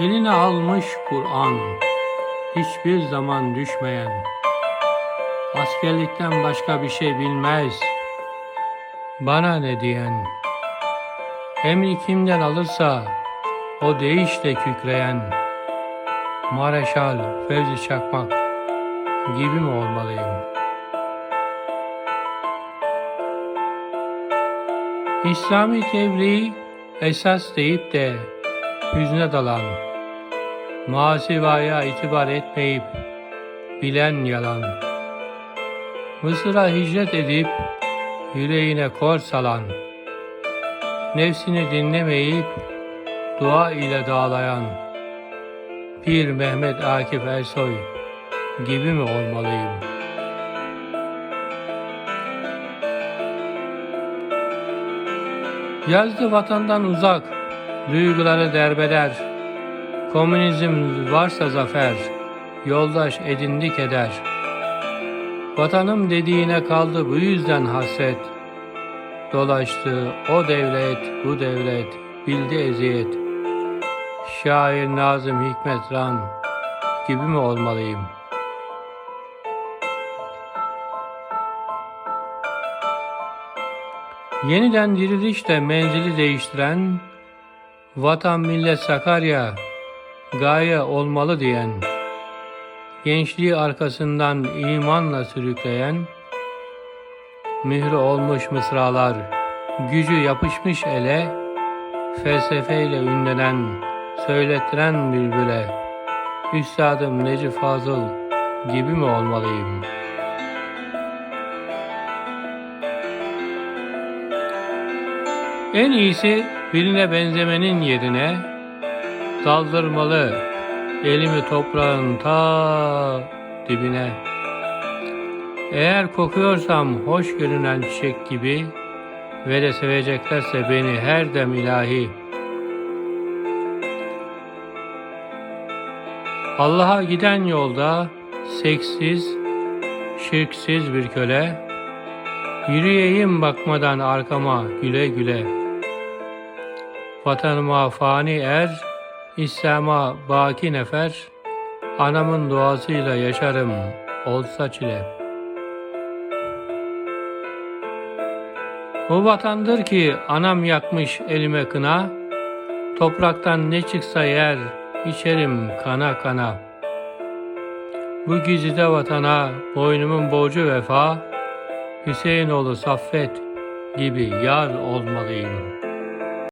Eline almış Kur'an, hiçbir zaman düşmeyen, askerlikten başka bir şey bilmez, bana ne diyen, emri kimden alırsa o deyişle kükreyen, Mareşal Fevzi Çakmak gibi mi olmalıyım? İslami tebriği esas deyip de hüzne dalan, masivaya itibar etmeyip bilen yalan, Mısır'a hicret edip yüreğine kor salan, nefsini dinlemeyip dua ile dağlayan, Pir Mehmet Akif Ersoy gibi mi olmalıyım? Yazdı vatandan uzak, duyguları derbeder. Komünizm varsa zafer, yoldaş edindi keder. Vatanım dediğine kaldı bu yüzden hasret. Dolaştı o devlet, bu devlet, bildi eziyet. Şair Nazım Hikmet Ran gibi mi olmalıyım? Yeniden dirilişle menzili değiştiren, vatan millet Sakarya, gaye olmalı diyen, gençliği arkasından imanla sürükleyen, mührü olmuş mısralar, gücü yapışmış ele, felsefeyle ünlenen, söylettiren bülbüle, Üstadım Necip Fazıl gibi mi olmalıyım? En iyisi birine benzemenin yerine daldırmalı elimi toprağın ta dibine. Eğer kokuyorsam hoş görünen çiçek gibi ve de seveceklerse beni her dem ilahi. Allah'a giden yolda seksiz, şirksiz bir köle, yürüyeyim bakmadan arkama güle güle. Vatanıma fani er, İslam'a baki nefer, anamın duasıyla yaşarım, olsa çile. Bu vatandır ki anam yakmış elime kına, topraktan ne çıksa yer, içerim kana kana. Bu güzide vatana boynumun borcu vefa, Hüseyinoğlu Saffet gibi yar olmalıyım.''